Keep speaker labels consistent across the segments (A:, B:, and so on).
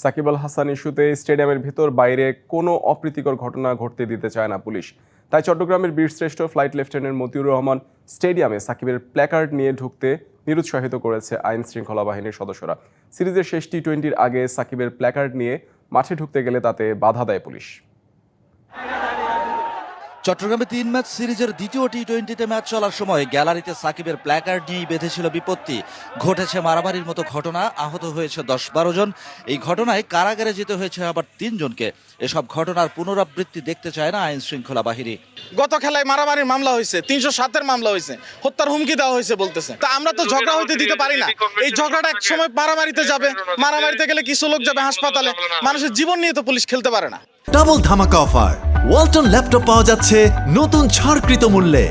A: সাকিব আল হাসান ইস্যুতে স্টেডিয়ামের ভেতর বাইরে কোনো অপ্রীতিকর ঘটনা ঘটতে দিতে চায় না পুলিশ তাই চট্টগ্রামের বীরশ্রেষ্ঠ ফ্লাইট লেফটেন্যান্ট মতিউর রহমান স্টেডিয়ামে সাকিবের প্ল্যাকার্ড নিয়ে ঢুকতে নিরুৎসাহিত করেছে আইন শৃঙ্খলা বাহিনীর সদস্যরা সিরিজের শেষ টি টোয়েন্টির আগে সাকিবের প্ল্যাকার্ড নিয়ে মাঠে ঢুকতে গেলে তাতে বাধা দেয় পুলিশ
B: চট্টগ্রামে তিন ম্যাচ সিরিজের দ্বিতীয় টি টোয়েন্টিতে ম্যাচ চলার সময় গ্যালারিতে সাকিবের প্ল্যাকার্ড নিয়েই বেঁধেছিল বিপত্তি ঘটেছে মারামারির মতো ঘটনা আহত হয়েছে দশ বারো জন এই ঘটনায় কারাগারে যেতে হয়েছে আবার তিনজনকে এসব ঘটনার পুনরাবৃত্তি দেখতে চায় না আইন শৃঙ্খলা বাহিনী
C: গত খেলায় মারামারির মামলা হয়েছে তিনশো সাতের মামলা হয়েছে হত্যার হুমকি দেওয়া হয়েছে বলতেছে তা আমরা তো ঝগড়া হইতে দিতে পারি না এই ঝগড়াটা এক সময় মারামারিতে যাবে মারামারিতে গেলে কিছু লোক যাবে হাসপাতালে মানুষের জীবন নিয়ে তো পুলিশ খেলতে পারে না
D: ডাবল ধামাকা অফার ওয়ালটন ল্যাপটপ পাওয়া যাচ্ছে নতুন ছাড়কৃত মূল্যে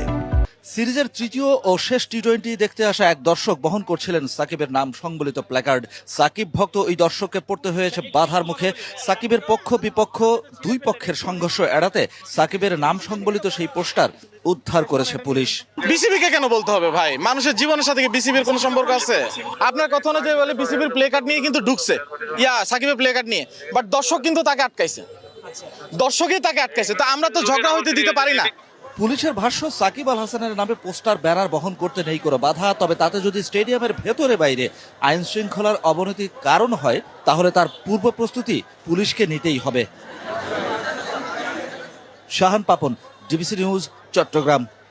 B: সিরিজের তৃতীয় ও শেষ টি টোয়েন্টি দেখতে আসা এক দর্শক বহন করছিলেন সাকিবের নাম সংবলিত প্ল্যাকার্ড সাকিব ভক্ত ওই দর্শককে পড়তে হয়েছে বাধার মুখে সাকিবের পক্ষ বিপক্ষ দুই পক্ষের সংঘর্ষ এড়াতে সাকিবের নাম সংবলিত সেই পোস্টার উদ্ধার করেছে পুলিশ
C: বিসিবিকে কেন বলতে হবে ভাই মানুষের জীবনের সাথে বিসিবির কোনো সম্পর্ক আছে আপনার কথা অনুযায়ী বলে বিসিবির প্লে কার্ড নিয়ে কিন্তু ঢুকছে ইয়া সাকিবের প্লে কার্ড নিয়ে বাট দর্শক কিন্তু তাকে আটকাইছে দর্শকই তাকে আটকাইছে তো আমরা তো ঝগড়া হইতে দিতে পারি না
B: পুলিশের ভাষ্য সাকিব আল হাসানের নামে পোস্টার ব্যানার বহন করতে নেই কোনো বাধা তবে তাতে যদি স্টেডিয়ামের ভেতরে বাইরে আইন শৃঙ্খলার অবনতির কারণ হয় তাহলে তার পূর্ব প্রস্তুতি পুলিশকে নিতেই হবে শাহান পাপন ডিবিসি নিউজ চট্টগ্রাম